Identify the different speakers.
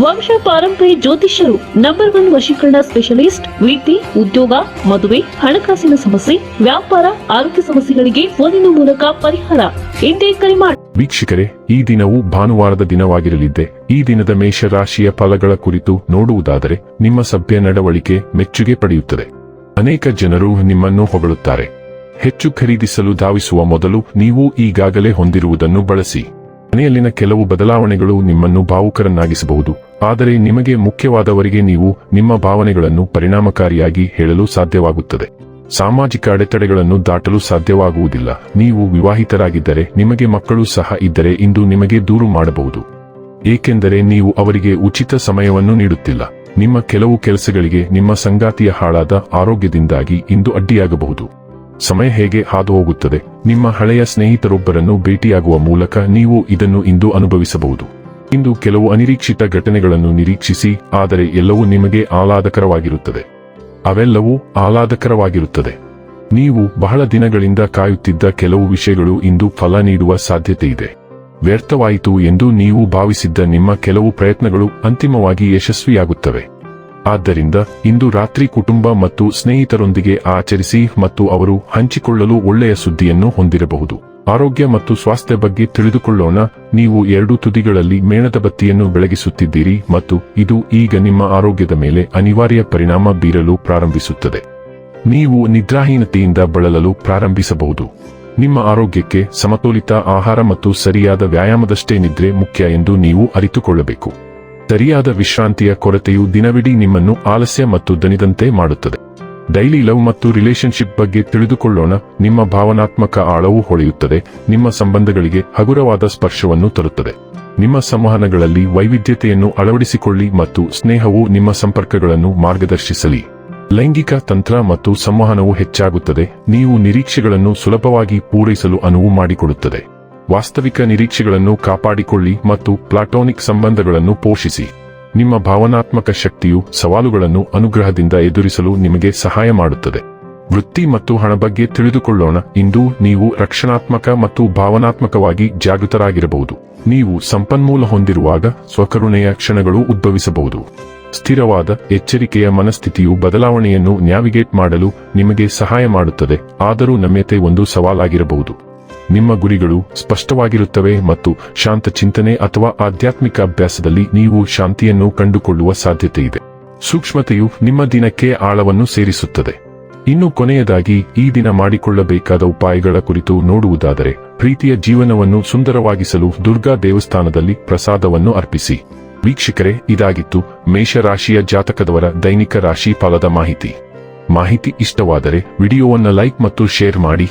Speaker 1: ವಂಶ ಪಾರಂಪರ್ಯ ಜ್ಯೋತಿಷ್ಯರು ನಂಬರ್ ಒನ್ ವಶೀಕರಣ ಸ್ಪೆಷಲಿಸ್ಟ್ ವೃತ್ತಿ ಉದ್ಯೋಗ, ಮದುವೆ, ಹಣಕಾಸಿನ ಸಮಸ್ಯೆ, ವ್ಯಾಪಾರ, ಆರೋಗ್ಯ ಸಮಸ್ಯೆಗಳಿಗೆ ಫೋನಿನ ಮೂಲಕ ಪರಿಹಾರ. ಎಂದೇ ಕರೆ ಮಾಡಿ
Speaker 2: ವೀಕ್ಷಕರೇ, ಈ ದಿನವು ಭಾನುವಾರದ ದಿನವಾಗಿರಲಿದ್ದೆ. ಈ ದಿನದ ಮೇಷರಾಶಿಯ ಫಲಗಳ ಕುರಿತು ನೋಡುವುದಾದರೆ, ನಿಮ್ಮ ಸಭ್ಯ ನಡವಳಿಕೆ ಮೆಚ್ಚುಗೆ ಪಡೆಯುತ್ತದೆ. ಅನೇಕ ಜನರು ನಿಮ್ಮನ್ನು ಹೊಗಳುತ್ತಾರೆ. ಹೆಚ್ಚು ಖರೀದಿಸಲು ಧಾವಿಸುವ ಮೊದಲು ನೀವು ಈಗಾಗಲೇ ಹೊಂದಿರುವುದನ್ನು ಬಳಸಿ. ಮನೆಯಲ್ಲಿನ ಕೆಲವು ಬದಲಾವಣೆಗಳು ನಿಮ್ಮನ್ನು ಭಾವುಕರನ್ನಾಗಿಸಬಹುದು. ಆದರೆ ನಿಮಗೆ ಮುಖ್ಯವಾದವರಿಗೆ ನೀವು ನಿಮ್ಮ ಭಾವನೆಗಳನ್ನು ಪರಿಣಾಮಕಾರಿಯಾಗಿ ಹೇಳಲು ಸಾಧ್ಯವಾಗುತ್ತದೆ. ಸಾಮಾಜಿಕ ಅಡೆತಡೆಗಳನ್ನು ದಾಟಲು ಸಾಧ್ಯವಾಗುವುದಿಲ್ಲ. ನೀವು ವಿವಾಹಿತರಾಗಿದ್ದರೆ ನಿಮಗೆ ಮಕ್ಕಳು ಸಹ ಇದ್ದರೆ ಇಂದು ನಿಮಗೆ ದೂರು ಮಾಡಬಹುದು. ಏಕೆಂದರೆ ನೀವು ಅವರಿಗೆ ಉಚಿತ ಸಮಯವನ್ನು ನೀಡುತ್ತಿಲ್ಲ. ನಿಮ್ಮ ಕೆಲವು ಕೆಲಸಗಳಿಗೆ ನಿಮ್ಮ ಸಂಗಾತಿಯ ಹಾಳಾದ ಆರೋಗ್ಯದಿಂದಾಗಿ ಇಂದು ಅಡ್ಡಿಯಾಗಬಹುದು. ಸಮಯ ಹೇಗೆ ಹಾದು ಹೋಗುತ್ತದೆ ನಿಮ್ಮ ಹಳೆಯ ಸ್ನೇಹಿತರೊಬ್ಬರನ್ನು ಭೇಟಿಯಾಗುವ ಮೂಲಕ ನೀವು ಇದನ್ನು ಇಂದು ಅನುಭವಿಸಬಹುದು. ಇಂದು ಕೆಲವು ಅನಿರೀಕ್ಷಿತ ಘಟನೆಗಳನ್ನು ನಿರೀಕ್ಷಿಸಿ, ಆದರೆ ಎಲ್ಲವೂ ನಿಮಗೆ ಆಹ್ಲಾದಕರವಾಗಿರುತ್ತದೆ. ಅವೆಲ್ಲವೂ ಆಹ್ಲಾದಕರವಾಗಿರುತ್ತದೆ. ನೀವು ಬಹಳ ದಿನಗಳಿಂದ ಕಾಯುತ್ತಿದ್ದ ಕೆಲವು ವಿಷಯಗಳು ಇಂದು ಫಲ ನೀಡುವ ಸಾಧ್ಯತೆ ಇದೆ ವ್ಯರ್ಥವಾಯಿತು ಎಂದು ನೀವು ಭಾವಿಸಿದ್ದ ನಿಮ್ಮ ಕೆಲವು ಪ್ರಯತ್ನಗಳು ಅಂತಿಮವಾಗಿ ಯಶಸ್ವಿಯಾಗುತ್ತವೆ. ಆದ್ದರಿಂದ ಇಂದು ರಾತ್ರಿ ಕುಟುಂಬ ಮತ್ತು ಸ್ನೇಹಿತರೊಂದಿಗೆ ಆಚರಿಸಿ ಮತ್ತು ಅವರು ಹಂಚಿಕೊಳ್ಳಲು ಒಳ್ಳೆಯ ಸುದ್ದಿಯನ್ನು ಹೊಂದಿರಬಹುದು. ಆರೋಗ್ಯ ಮತ್ತು ಸ್ವಾಸ್ಥ್ಯ ಬಗ್ಗೆ ತಿಳಿದುಕೊಳ್ಳೋಣ. ನೀವು ಎರಡು ತುದಿಗಳಲ್ಲಿ ಮೇಣದ ಬತ್ತಿಯನ್ನು ಬೆಳಗಿಸುತ್ತಿದ್ದೀರಿ ಮತ್ತು ಇದು ಈಗ ನಿಮ್ಮ ಆರೋಗ್ಯದ ಮೇಲೆ ಅನಿವಾರ್ಯ ಪರಿಣಾಮ ಬೀರಲು ಪ್ರಾರಂಭಿಸುತ್ತದೆ. ನೀವು ನಿದ್ರಾಹೀನತೆಯಿಂದ ಬಳಲಲು ಪ್ರಾರಂಭಿಸಬಹುದು. ನಿಮ್ಮ ಆರೋಗ್ಯಕ್ಕೆ ಸಮತೋಲಿತ ಆಹಾರ ಮತ್ತು ಸರಿಯಾದ ವ್ಯಾಯಾಮದಷ್ಟೇ ನಿದ್ರೆ ಮುಖ್ಯ ಎಂದು ನೀವು ಅರಿತುಕೊಳ್ಳಬೇಕು. ಸರಿಯಾದ ವಿಶ್ರಾಂತಿಯ ಕೊರತೆಯು ದಿನವಿಡೀ ನಿಮ್ಮನ್ನು ಆಲಸ್ಯ ಮತ್ತು ದನಿದಂತೆ ಮಾಡುತ್ತದೆ. ಡೈಲಿ ಲವ್ ಮತ್ತು ರಿಲೇಶನ್ಶಿಪ್ ಬಗ್ಗೆ ತಿಳಿದುಕೊಳ್ಳೋಣ. ನಿಮ್ಮ ಭಾವನಾತ್ಮಕ ಆಳವು ಹೊಳೆಯುತ್ತದೆ. ನಿಮ್ಮ ಸಂಬಂಧಗಳಿಗೆ ಹಗುರವಾದ ಸ್ಪರ್ಶವನ್ನು ತರುತ್ತದೆ. ನಿಮ್ಮ ಸಂವಹನಗಳಲ್ಲಿ ವೈವಿಧ್ಯತೆಯನ್ನು ಅಳವಡಿಸಿಕೊಳ್ಳಿ ಮತ್ತು ಸ್ನೇಹವು ನಿಮ್ಮ ಸಂಪರ್ಕಗಳನ್ನು ಮಾರ್ಗದರ್ಶಿಸಲಿ. ಲೈಂಗಿಕ ತಂತ್ರ ಮತ್ತು ಸಂವಹನವು ಹೆಚ್ಚಾಗುತ್ತದೆ. ನೀವು ನಿರೀಕ್ಷೆಗಳನ್ನು ಸುಲಭವಾಗಿ ಪೂರೈಸಲು ಅನುವು ಮಾಡಿಕೊಡುತ್ತದೆ. ವಾಸ್ತವಿಕ ನಿರೀಕ್ಷೆಗಳನ್ನು ಕಾಪಾಡಿಕೊಳ್ಳಿ ಮತ್ತು ಪ್ಲಾಟೋನಿಕ್ ಸಂಬಂಧಗಳನ್ನು ಪೋಷಿಸಿ. ನಿಮ್ಮ ಭಾವನಾತ್ಮಕ ಶಕ್ತಿಯು ಸವಾಲುಗಳನ್ನು ಅನುಗ್ರಹದಿಂದ ಎದುರಿಸಲು ನಿಮಗೆ ಸಹಾಯ ಮಾಡುತ್ತದೆ. ವೃತ್ತಿ ಮತ್ತು ಹಣ ಬಗ್ಗೆ ತಿಳಿದುಕೊಳ್ಳೋಣ. ಇಂದು ನೀವು ರಕ್ಷಣಾತ್ಮಕ ಮತ್ತು ಭಾವನಾತ್ಮಕವಾಗಿ ಜಾಗೃತರಾಗಿರಬಹುದು. ನೀವು ಸಂಪನ್ಮೂಲ ಹೊಂದಿರುವಾಗ ಸ್ವಕರುಣೆಯ ಕ್ಷಣಗಳು ಉದ್ಭವಿಸಬಹುದು. ಸ್ಥಿರವಾದ, ಎಚ್ಚರಿಕೆಯ ಮನಸ್ಥಿತಿಯು ಬದಲಾವಣೆಯನ್ನು ನ್ಯಾವಿಗೇಟ್ ಮಾಡಲು ನಿಮಗೆ ಸಹಾಯ ಮಾಡುತ್ತದೆ. ಆದರೂ ನಮ್ಯತೆ ಒಂದು ಸವಾಲಾಗಿರಬಹುದು. ನಿಮ್ಮ ಗುರಿಗಳು ಸ್ಪಷ್ಟವಾಗಿರುತ್ತವೆ ಮತ್ತು ಶಾಂತ ಚಿಂತನೆ ಅಥವಾ ಆಧ್ಯಾತ್ಮಿಕ ಅಭ್ಯಾಸದಲ್ಲಿ ನೀವು ಶಾಂತಿಯನ್ನು ಕಂಡುಕೊಳ್ಳುವ ಸಾಧ್ಯತೆ ಇದೆ ಸೂಕ್ಷ್ಮತೆಯು ನಿಮ್ಮ ದಿನಕ್ಕೆ ಆಳವನ್ನು ಸೇರಿಸುತ್ತದೆ. ಇನ್ನು ಕೊನೆಯದಾಗಿ, ಈ ದಿನ ಮಾಡಿಕೊಳ್ಳಬೇಕಾದ ಉಪಾಯಗಳ ಕುರಿತು ನೋಡುವುದಾದರೆ, ಪ್ರೀತಿಯ ಜೀವನವನ್ನು ಸುಂದರವಾಗಿಸಲು ದುರ್ಗಾ ದೇವಸ್ಥಾನದಲ್ಲಿ ಪ್ರಸಾದವನ್ನು ಅರ್ಪಿಸಿ. ವೀಕ್ಷಕರೇ, ಇದಾಗಿತ್ತು ಮೇಷರಾಶಿಯ ಜಾತಕದವರ ದೈನಿಕ ರಾಶಿ ಫಲದ ಮಾಹಿತಿ. ಮಾಹಿತಿ ಇಷ್ಟವಾದರೆ ವಿಡಿಯೋವನ್ನು ಲೈಕ್ ಮತ್ತು ಶೇರ್ ಮಾಡಿ.